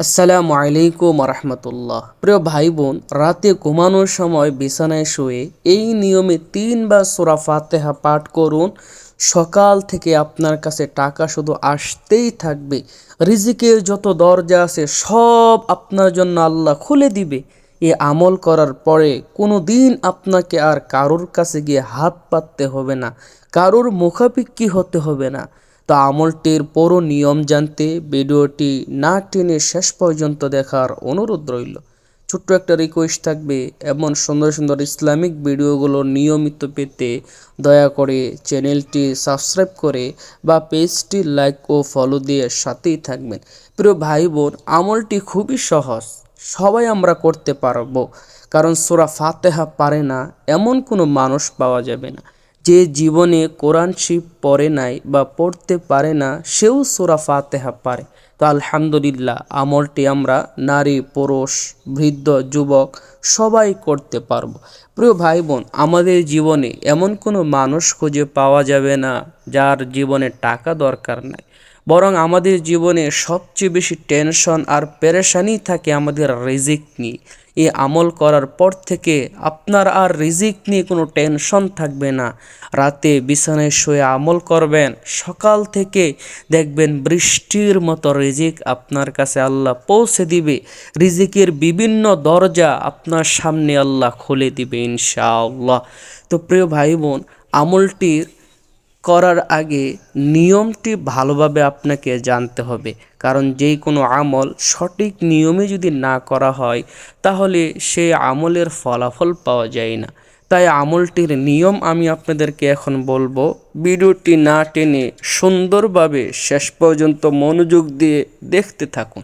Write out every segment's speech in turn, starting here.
আসসালামু আলাইকুম রহমতুল্লাহ প্রিয় ভাই বোন রাতে ঘুমানোর সময় বিছানায় শুয়ে এই নিয়মে তিনবার সোরা ফাতেহা পাঠ করুন। সকাল থেকে আপনার কাছে টাকা শুধু আসতেই থাকবে। রিজিকের যত দরজা আছে সব আপনার জন্য আল্লাহ খুলে দিবে। এ আমল করার পরে কোনো দিন আপনাকে আর কারোর কাছে গিয়ে হাত পাততে হবে না। কারোর মুখাপিক্ষি হতে হবে না। তো আমলটির পুরো নিয়ম জানতে ভিডিওটি না টেনে শেষ পর্যন্ত দেখার অনুরোধ রইল। ছোট্ট একটা রিকোয়েস্ট থাকবে, এমন সুন্দর সুন্দর ইসলামিক ভিডিওগুলো নিয়মিত পেতে দয়া করে চ্যানেলটি সাবস্ক্রাইব করে বা পেজটি লাইক ও ফলো দিয়ে সাথেই থাকবেন। প্রিয় ভাই বোন আমলটি খুবই সহজ, সবাই আমরা করতে পারব, কারণ সোরা ফাতেহা পারে না, এমন কোনো মানুষ পাওয়া যাবে না। যে জীবনে কোরআন শিব পড়ে নাই বা পড়তে পারে না, সেও সোরা ফাতেহা পারে। তো আলহামদুলিল্লাহ, আমলটি আমরা নারী, পুরুষ, বৃদ্ধ, যুবক সবাই করতে পারব। প্রিয় ভাই বোন আমাদের জীবনে এমন কোনো মানুষ খুঁজে পাওয়া যাবে না যার জীবনে টাকা দরকার নাই। বরং আমাদের জীবনে সবচেয়ে বেশি টেনশন আর পেরেশানি থাকে আমাদের রিজিক নিয়ে। এই আমল করার পর থেকে আপনার আর রিজিক নিয়ে কোনো টেনশন থাকবে না। রাতে বিছানায় শুয়ে আমল করবেন। সকাল থেকে দেখবেন বৃষ্টির মতো রিজিক আপনার কাছে আল্লাহ পৌঁছে দিবে। রিজিকের বিভিন্ন দরজা আপনার সামনে আল্লাহ খুলে দিবে ইনশাআল্লাহ। তো প্রিয় ভাই বোন, আমলটির করার আগে নিয়মটি ভালোভাবে আপনাকে জানতে হবে। কারণ যে কোনো আমল সঠিক নিয়মে যদি না করা হয়, তাহলে সেই আমলের ফলাফল পাওয়া যায় না। তাই আমলটির নিয়ম আমি আপনাদেরকে এখন বলব, ভিডিওটি না টেনে সুন্দরভাবে শেষ পর্যন্ত মনোযোগ দিয়ে দেখতে থাকুন।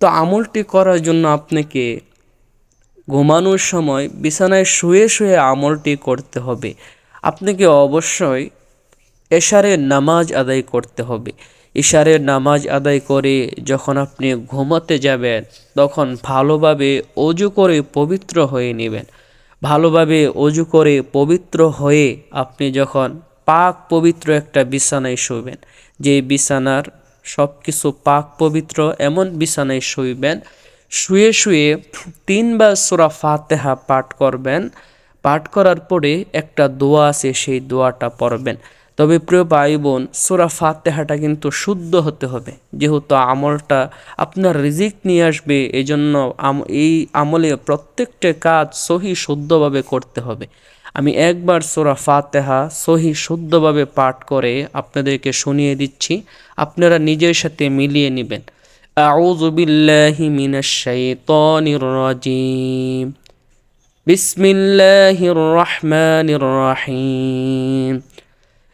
তো আমলটি করার জন্য আপনাকে ঘুমানোর সময় বিছানায় শুয়ে শুয়ে আমলটি করতে হবে। আপনাকে অবশ্যই এশারের নামাজ আদায় করতে হবে। ইশারের নামাজ আদায় করে যখন আপনি ঘুমাতে যাবেন, তখন ভালোভাবে অজু করে পবিত্র হয়ে নেবেন। ভালোভাবে অজু করে পবিত্র হয়ে আপনি যখন পাক পবিত্র একটা বিছানায় শুইবেন যে বিছানার সব কিছু পাক পবিত্র এমন বিছানায় শুইবেন, শুয়ে শুয়ে তিনবার সুরা ফাতেহা পাঠ করবেন। পাঠ করার পরে একটা দোয়া আছে, সেই দোয়াটা পড়বেন। তবে প্রিয় ভাই বোন সোরা ফাতেহাটা কিন্তু শুদ্ধ হতে হবে যেহেতু আমলটা আপনার রিজিক নিয়ে আসবে এই জন্য এই আমলে প্রত্যেকটা কাজ সহি শুদ্ধভাবে করতে হবে আমি একবার সোরা ফাতেহা সহি শুদ্ধভাবে পাঠ করে আপনাদেরকে শুনিয়ে দিচ্ছি আপনারা নিজের সাথে মিলিয়ে নেবেন أعوذ بالله من الشيطان الرجيم بسم الله الرحمن الرحيم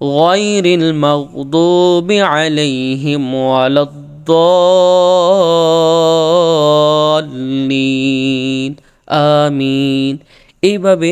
غير المغضوب عليهم ولا الضالين আমিন এইভাবে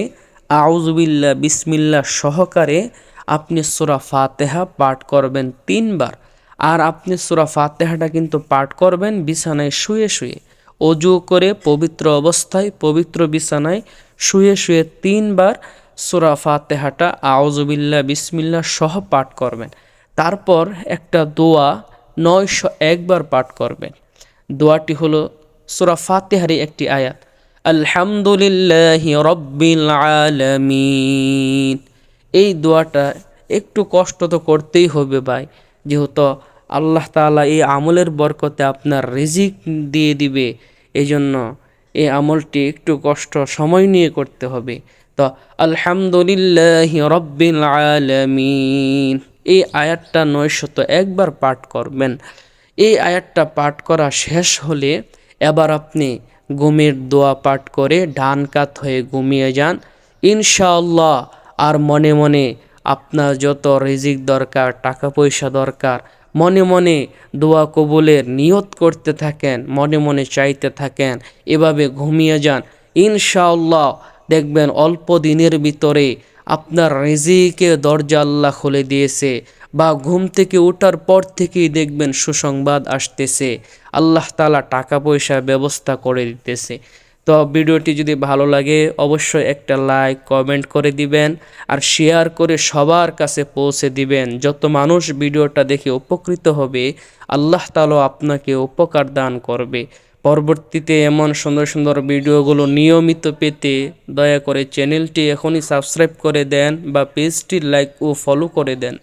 আউজবিল্লা বিসমিল্লা সহকারে আপনি সুরা ফাতেহা পাঠ করবেন তিনবার আর আপনি সুরা ফাতেহাটা কিন্তু পাঠ করবেন বিছানায় শুয়ে শুয়ে অজু করে পবিত্র অবস্থায় পবিত্র বিছানায় শুয়ে শুয়ে তিনবার সুরা ফাতেহাটা আউজবিল্লা বিসমিল্লা সহ পাঠ করবেন। তারপর একটা দোয়া নয়শো একবার পাঠ করবেন। দোয়াটি হলো সুরা ফাতেহারি একটি আয়াত। আলহামদুলিল্লাহ রব্বিল আলমিন। এই দোয়াটা একটু কষ্ট তো করতেই হবে ভাই। যেহেতু আল্লাহ তালা এই আমলের বরকতে আপনার রিজিক দিয়ে দিবে এই জন্য এই আমলটি একটু কষ্ট সময় নিয়ে করতে হবে। তো আলহামদুলিল্লাহ রব্বিল আলমিন। এই আয়াতটা নয়শত একবার পাঠ করবেন। এই আয়াতটা পাঠ করা শেষ হলে এবার আপনি ঘুমের দোয়া পাঠ করে ডান কাত হয়ে ঘুমিয়ে যান। ইনশাআল্লাহ আর মনে মনে আপনার যত রিজিক দরকার, টাকা পয়সা দরকার, মনে মনে দোয়া কবুলের নিয়ত করতে থাকেন, মনে মনে চাইতে থাকেন, এভাবে ঘুমিয়ে যান। ইনশাআল্লাহ দেখবেন অল্প দিনের ভিতরে আপনার রিজিকে দরজা আল্লাহ খুলে দিয়েছে বা ঘুম থেকে ওঠার পর থেকেই দেখবেন সুসংবাদ আসতেছে। আল্লাহ তালা টাকা পয়সার ব্যবস্থা করে দিতেছে। তো ভিডিওটি যদি ভালো লাগে অবশ্যই একটা লাইক, কমেন্ট করে দিবেন আর শেয়ার করে সবার কাছে পৌঁছে দিবেন। যত মানুষ ভিডিওটা দেখে উপকৃত হবে, আল্লাহ তালা আপনাকে উপকার দান করবে। পরবর্তীতে এমন সুন্দর সুন্দর ভিডিওগুলো নিয়মিত পেতে দয়া করে চ্যানেলটি এখনই সাবস্ক্রাইব করে দেন বা পেজটি লাইক ও ফলো করে দেন।